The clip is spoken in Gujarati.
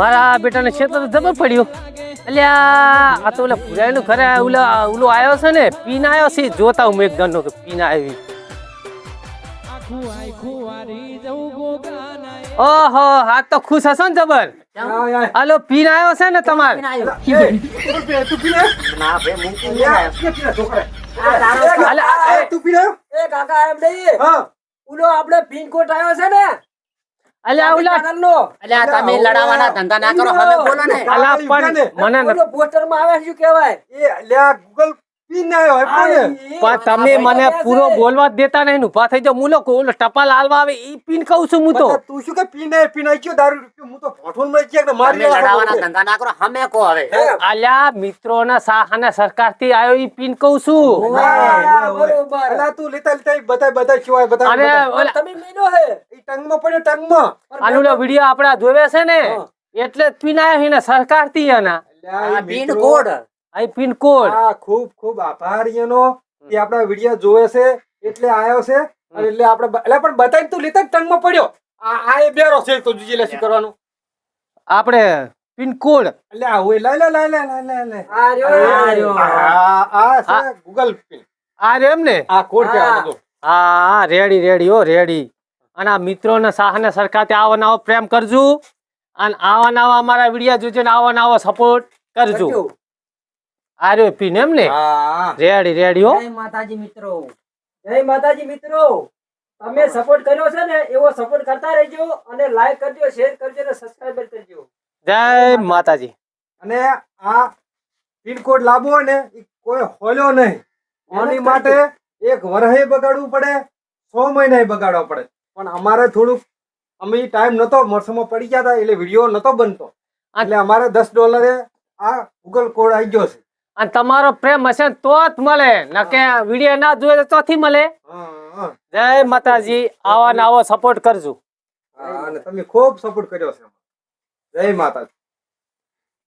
મારા બેટાને ક્ષેત્ર તો જબર પડ્યું. અલ્યા આ તો ઓલા ભુરાઈનું ઘરે ઓલા ઓલો આવ્યો છે ને પીન આવ્યો છે જોતા હું એક ગણનો કે પીન આવી. ઓહો હા તો ખુશ હશો ને જબર? હાલો પીન આવ્યો છે ને તમારે? અલ્યા, એ, એ કાકા એમ નહીં. ઓલો આપણે પિનકોડ આવ્યો છે ને અલ્યા ઓલા કાગળનો. અલ્યા તમે લડાવાના ધંધા ના કરો હવે બોલો ને. પણ મને આવે શું કહેવાય? પણ તમે મને પૂરો બોલવા દેતા નહીં ઊભા થઈ હું લોકો ઓલો ટપાલ હાલવા આવે ઈ પીન કહું છું હું તો. તું શું કે પીને પીનાઈ ગયો? દારૂ હું તો ભોઠું મળી ગયા મારી લડાવાના ધંધા ના કરો અમે કો હવે. અલ્યા મિત્રોના સાહાના સરકારથી આવ્યો ઈ પીન કહું છું. બરોબર. અલા તું લેતા લેતા ઈ બધા બધા સિવાય બધા અને તમે મહિનો હે. ઈ ટંગમાં પડ્યો ટંગમાં. આનો ઓલો વીડિયો આપડા જોવે છે ને? એટલે જ પીન આવ્યો છે ને સરકારથી એના અલ્યા, આ ઈ પિન મિત્રો, કોડ. આ પિન કોડ. આ ખૂબ ખૂબ આભાર એનો કે આપણા વીડિયો જોવે છે એટલે આયો છે. અને એટલે આપણે એટલે પણ બતાવી તું લેતા ટંગમાં પડ્યો. આ આ એ બેરો છે તો જીજે લેસી કરવાનું. આપણે પિન કોડ. એટલે આ હોય લે લે લે લે લે લે આ રહ્યો, આ રહ્યો. આ આ છે ગૂગલ પિન. આ રે એમ ને? આ કોડ કે આ હા રેડી રેડી હો રેડી. અને આ મિત્રોને સાહને સરકારથી આવો નવો પ્રેમ કરજો. અને આવા નવા અમારા વિડિયા જોજો ને આવો નવો સપોર્ટ કરજો. કરજો. આ રહ્યો પિન એમ ને? હા. રેડી રેડી હો. જય માતાજી મિત્રો. જય માતાજી મિત્રો. તમે સપોર્ટ કર્યો છે ને એવો સપોર્ટ કરતા રહેજો અને લાઈક કરજો શેર કરજો અને સબસ્ક્રાઇબ કરજો. જય માતાજી. અને આ પિન કોડ લાવવો ને ઈ કોઈ હોલ્યો નહીં. આની માટે એક વરહે બગાડવું પડે છ મહિના બગાડવા પડે. પણ અમારે થોડુંક અમે ટાઈમ નતો મોસમમાં પડી ગયા હતા એટલે વીડિયો નતો બનતો. એટલે અમારે દસ ડોલરે આ ગૂગલ કોડ આવી ગયો છે. અને તમારો પ્રેમ હશે તો જ મળે. નકે વીડિયો ના જોઈએ તો ચોથી મળે. જય માતાજી. આવા ને આવો સપોર્ટ કરજો. તમે ખૂબ સપોર્ટ કર્યો છે. જય માતાજી.